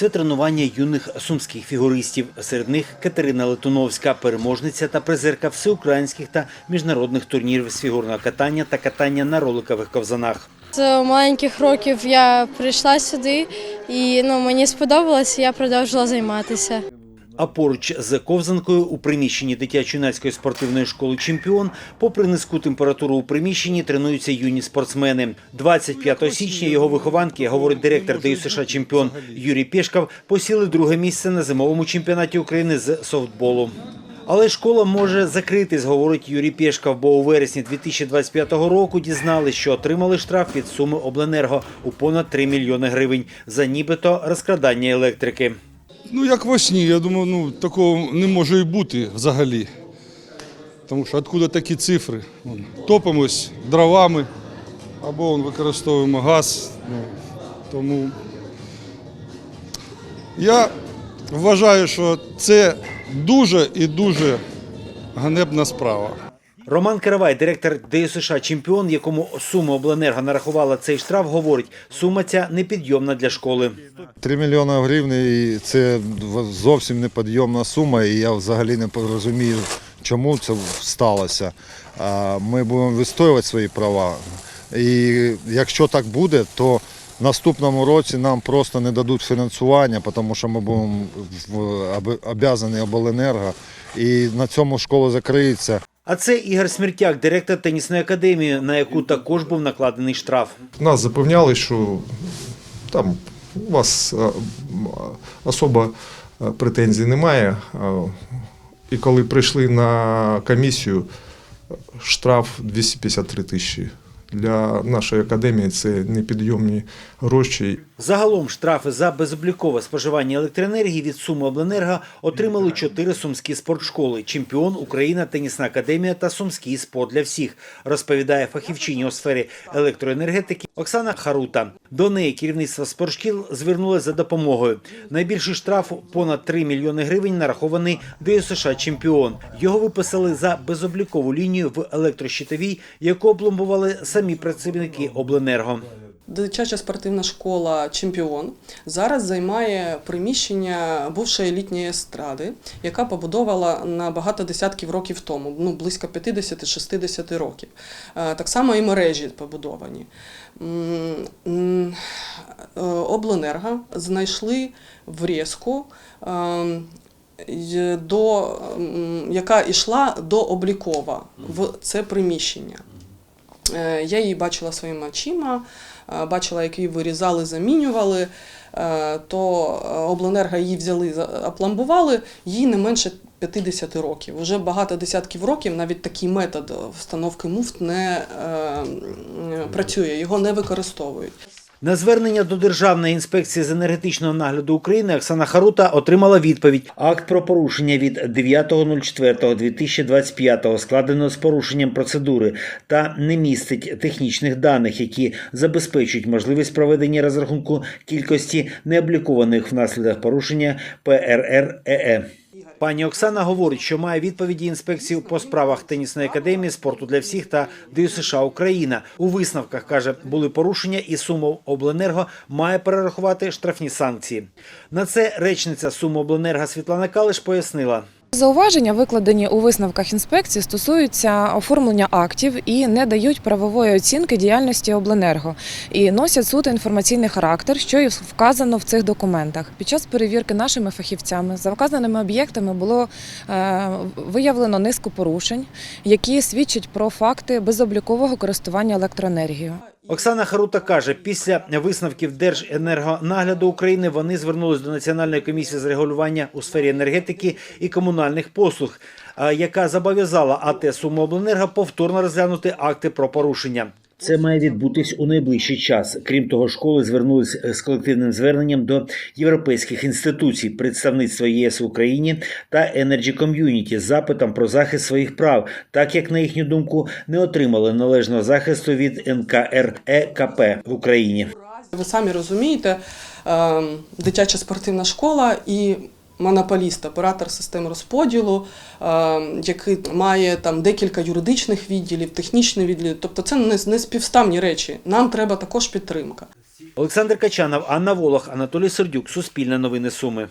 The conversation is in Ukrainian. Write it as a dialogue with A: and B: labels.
A: Це тренування юних сумських фігуристів. Серед них Катерина Летуновська, переможниця та призерка всеукраїнських та міжнародних турнірів з фігурного катання та катання на роликових ковзанах.
B: З маленьких років я прийшла сюди і ну, мені сподобалось, я продовжила займатися.
A: А поруч з ковзанкою у приміщенні дитячо-юнацької спортивної школи «Чемпіон» попри низьку температуру у приміщенні тренуються юні спортсмени. 25 січня його вихованки, говорить директор ДЮСШ США «Чемпіон» Юрій Пєшков, посіли друге місце на зимовому чемпіонаті України з софтболу. Але школа може закритись, говорить Юрій Пєшков, бо у вересні 2025 року дізнали, що отримали штраф від суми обленерго у понад 3 мільйони гривень за нібито розкрадання електрики.
C: Ну, як во сні, я думаю, ну такого не може і бути взагалі. Тому що откуда такі цифри? Вон, Топимось дровами або вон, використовуємо газ. Ну, тому я вважаю, що це дуже і дуже ганебна справа.
A: Роман Каравай, директор ДЮСШ «Чемпіон», якому сума обленерго нарахувала цей штраф, говорить, сума ця непідйомна для школи.
D: 3 мільйони гривень це зовсім неподйомна сума, і я взагалі не розумію, чому це сталося. Ми будемо відстоювати свої права. І якщо так буде, то в наступному році нам просто не дадуть фінансування, тому що ми будемо обов'язані обленерго, і на цьому школа закриється.
A: А це Ігор Смертяк, директор тенісної академії, на яку також був накладений штраф.
E: Нас запевняли, що там у вас е, м, особо е, претензій немає. Е, І коли прийшли на комісію, штраф 253 тисячі. Для нашої академії це непідйомні гроші.
A: Загалом штрафи за безоблікове споживання електроенергії від суми обленерго отримали чотири сумські спортшколи: чемпіон, Україна, тенісна академія та сумський спорт для всіх, розповідає фахівчиня у сфері електроенергетики Оксана Харута. До неї керівництво спортшкіл звернулося за допомогою. Найбільший штраф понад 3 мільйони гривень нарахований ДЮСШ чемпіон. Його виписали за безоблікову лінію в електрощитовій, яку опломбували самі працівники обленерго.
F: Дитяча спортивна школа Чемпіон зараз займає приміщення бувшої літньої естради, яка побудовала на багато десятків років тому, ну близько 50-60 років. Е, Так само і мережі побудовані. Е, Обленерго знайшли врізку. е, До, яка йшла до облікова в це приміщення. Е, Я її бачила своїми очима, бачила, який вирізали, замінювали. е, То е, обленерго її взяли, опломбували, їй не менше 50 років. Уже багато десятків років навіть такий метод встановки муфт не е, працює, його не використовують.
A: На звернення до Державної інспекції з енергетичного нагляду України Оксана Харута отримала відповідь. Акт про порушення від 9.04.2025 складено з порушенням процедури та не містить технічних даних, які забезпечують можливість проведення розрахунку кількості необлікованих внаслідок порушення ПРР-ЕЕ. Пані Оксана говорить, що має відповіді інспекції по справах тенісної академії спорту для всіх та ДЮСШ Україна. У висновках каже, були порушення, і сума обленерго має перерахувати штрафні санкції. На це речниця Суми обленерго Світлана Калиш пояснила.
G: Зауваження, викладені у висновках інспекції, стосуються оформлення актів і не дають правової оцінки діяльності обленерго і носять суто інформаційний характер, що і вказано в цих документах. Під час перевірки нашими фахівцями за вказаними об'єктами було е, виявлено низку порушень, які свідчать про факти безоблікового користування електроенергією.
A: Оксана Харута каже, після висновків Держенергонагляду України вони звернулись до Національної комісії з регулювання у сфері енергетики і комунальних послуг, яка зобов'язала АТ Сумобленерго повторно розглянути акти про порушення. Це має відбутись у найближчий час. Крім того, школи звернулись з колективним зверненням до європейських інституцій, представництва ЄС в Україні та Energy Community з запитом про захист своїх прав, так як на їхню думку не отримали належного захисту від НКРЕКП в Україні.
F: Ви самі розумієте, е, дитяча спортивна школа і монополіст, оператор систем розподілу, е, який має там декілька юридичних відділів, технічних відділів. Тобто це не співставні речі. Нам треба також підтримка.
A: Олександр Качанов, Анна Волох, Анатолій Сердюк. Суспільне новини Суми.